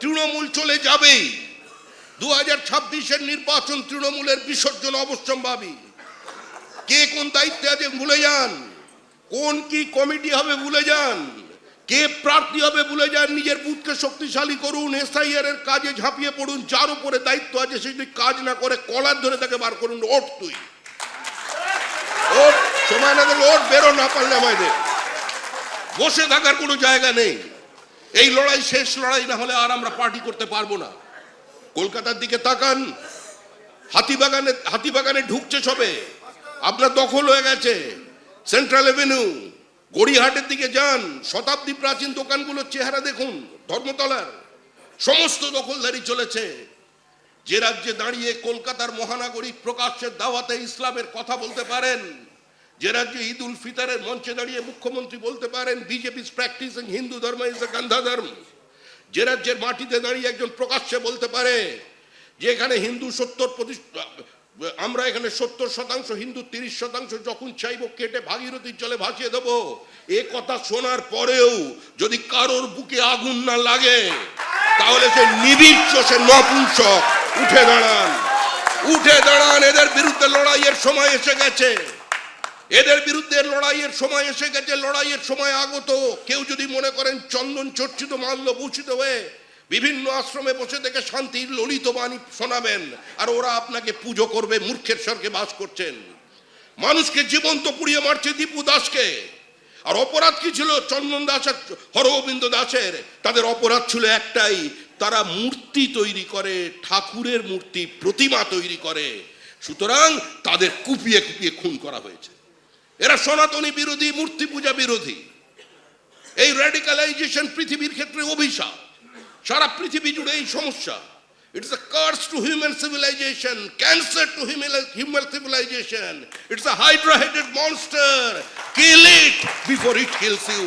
তৃণমূল চলে যাবেই দু হাজার ছাব্বিশের নির্বাচন তৃণমূলের বিসর্জন অবশ্যম্ভাবী। কে কোন দায়িত্বে আছে ভুলে যান। কোন কি কমিটি হবে ভুলে যান। কে প্রার্থী হবে ভুলে যান। নিজের বুথকে শক্তিশালী করুন, এসআইআর এর কাজে ঝাঁপিয়ে পড়ুন। যার উপরে দায়িত্ব আছে সে যদি কাজ না করে, কলার ধরে তাকে বার করুন। ওট তুই। ওট সময় না ওট বেরো না পারলে আমাদের বসে থাকার কোনো জায়গা নেই। এই লড়াই শেষ লড়াই না হলে আর আমরা পার্টি করতে পারব না। কলকাতার দিকে তাকান। হাতিবাগানে হাতিবাগানে ঢুকছে সবে। আপনার দখল হয়ে গেছে। সেন্ট্রাল এভিনিউ গড়িহাটের দিকে যান। শতাব্দী প্রাচীন দোকানগুলোর চেহারা দেখুন, ধর্মতলার। সমস্ত দখলদারি চলেছে। যে রাজ্যে দাঁড়িয়ে কলকাতার মহানাগরিক প্রকাশ্যের দাওয়াতে ইসলামের কথা বলতে পারেন যে রাজ্যে ঈদ উল ফিতরের মঞ্চে দাঁড়িয়ে মুখ্যমন্ত্রী বলতে পারেন, বিজেপি প্র্যাকটিসিং হিন্দু ধর্ম ইজ এ গান্ধা ধর্ম। যে রাজ্যের মাটিতে দাঁড়িয়ে একজন প্রকাশ্যে বলতে পারে যে এখানে হিন্দু সত্তর আমরা এখানে সত্তর শতাংশ, হিন্দু তিরিশ শতাংশ যখন চাইব কেটে ভাগীরথীর জলে ভাসিয়ে দেবো। এ কথা শোনার পরেও যদি কারোর বুকে আগুন না লাগে, তাহলে সে নিবিচ্ছ সে নপুংসক উঠে দাঁড়ান। উঠে দাঁড়ান, এদের বিরুদ্ধে লড়াইয়ের সময় এসে গেছে। এদের বিরুদ্ধে লড়াইয়ের সময় এসে গেছে, লড়াইয়ের সময় আগত। কেউ যদি মনে করেন চন্দন চর্চিত মাল্য ভূষিত হয়ে বিভিন্ন আশ্রমে বসে থেকে শান্তির ললিত বাণী শোনাবেন, আর ওরা আপনাকে পুজো করবে, মূর্খের স্বর্গে বাস করছেন। মানুষকে জীবন্ত পুড়িয়ে মারছে দীপু দাসকে। আর অপরাধ কি ছিল? চন্দন দাস আর হরগোবিন্দ দাসের। তাদের অপরাধ ছিল একটাই, তারা মূর্তি তৈরি করে, ঠাকুরের মূর্তি, প্রতিমা তৈরি করে। সুতরাং তাদের কুপিয়ে কুপিয়ে খুন করা হয়েছে। এরা সনাতনী বিরোধী, মূর্তি পূজা বিরোধী। এই র্যাডিকালাইজেশন পৃথিবীর ক্ষেত্রে অভিশাপ। সারা পৃথিবী জুড়ে এই সমস্যা। It's a curse to human civilization cancer too it's a hydra headed monster kill it before it kills you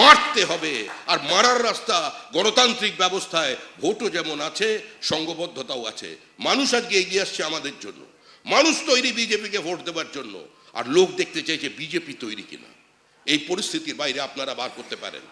মারতে হবে। আর মারার রাস্তা গণতান্ত্রিক ব্যবস্থায় ভোটও যেমন আছে সংঘবদ্ধতাও আছে। মানুষ আজকে এগিয়ে আসছে আমাদের জন্য। মানুষ তৈরি বিজেপিকে ভোট দেওয়ার জন্য। আর লোক দেখতে চাইছে বিজেপি তৈরি কিনা। এই পরিস্থিতির বাইরে আপনারা বার করতে পারেন।